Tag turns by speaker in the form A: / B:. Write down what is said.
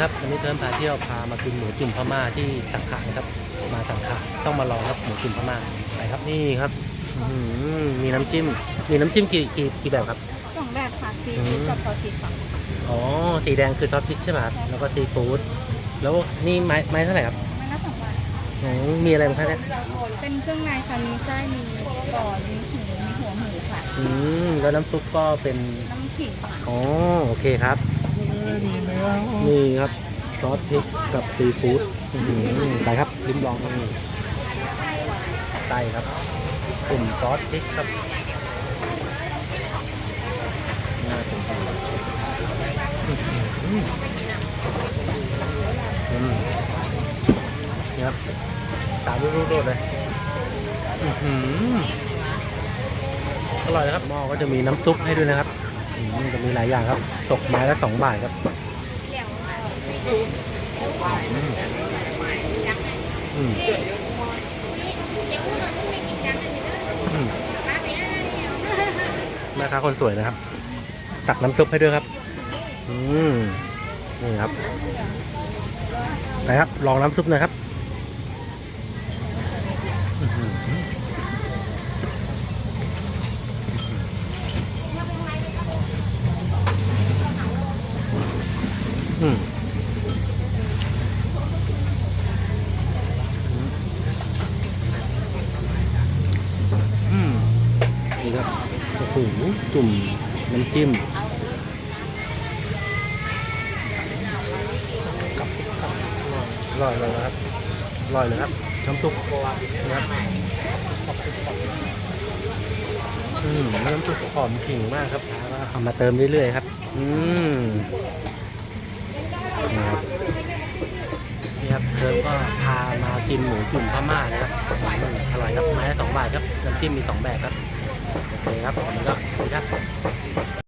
A: ครับวันนี้เทิร์นพาเที่ยวพามากินหมูจุ่มพม่าที่สังขะนะครับ มาสังขะต้องมาลองครับหมูจุ่มพม่าไปครับนี่ครับอื้อหือมีน้ำจิ้ม มีน้ำจิ้มกี่กี่กี่แบบครับ
B: สองแบบค่ะซี
A: อื
B: ฟู้ด
A: ม
B: กับซอสพริกค่ะ
A: อ๋อสีแดงคือซอสพริกใช่ไหมครับแล้วก็ซีฟู้ดแล้วนี่ไม้ไม้เท่าไหร่ครับ
B: ไม่น่าสองบาท
A: อืมมีอะไรบ้างครับเนี่ย
B: เป็นเครื่องในค่ะมีไส้มีกรอนมีหูมีหัวหมูค่ะ
A: อืมแล้วน้ำซุปก็เป็น
B: น้ำขิงค่ะ
A: อ๋อโอเคครับ นี่ครับซอสพริกกับซีฟู้ดอื้อหือไปครับลิ้มลองนี่ไส้ครับกลุ่มซอสพริกครับน่าสนใจอื้อหืออืมนี่ครับตามรูดๆเลยอื้อหืออร่อยนะครับหม้อก็จะมีน้ำซุปให้ด้วยนะครับ อืมจะมีหลายอย่างครับตกไม้ละสองบาทครับอืมแม่ค้าคนสวยนะครับ ตักน้ำซุปให้ด้วยครับ อืมนี่ครับไปครับ ลองน้ำซุปน่อยครับอื้อหืออืม อืม นี่ครับโอ้โหจุ่มน้ำจิ้มอร่อยเลยนะครับอร่อยเลยครับน้ำซุปนะครับอืมน้ำซุปหอมขิงมากครับเอามาเติมเรื่อยๆครับ อืมนี่ครับนี่ครับ เธอก็พามากินหมูจุ่มพม่านะครับอืมอร่อยครับไม้ละสองบาทครับน้ำจิ้มมีสองแบบครับโอเคครับผมก็สวัสดีครับ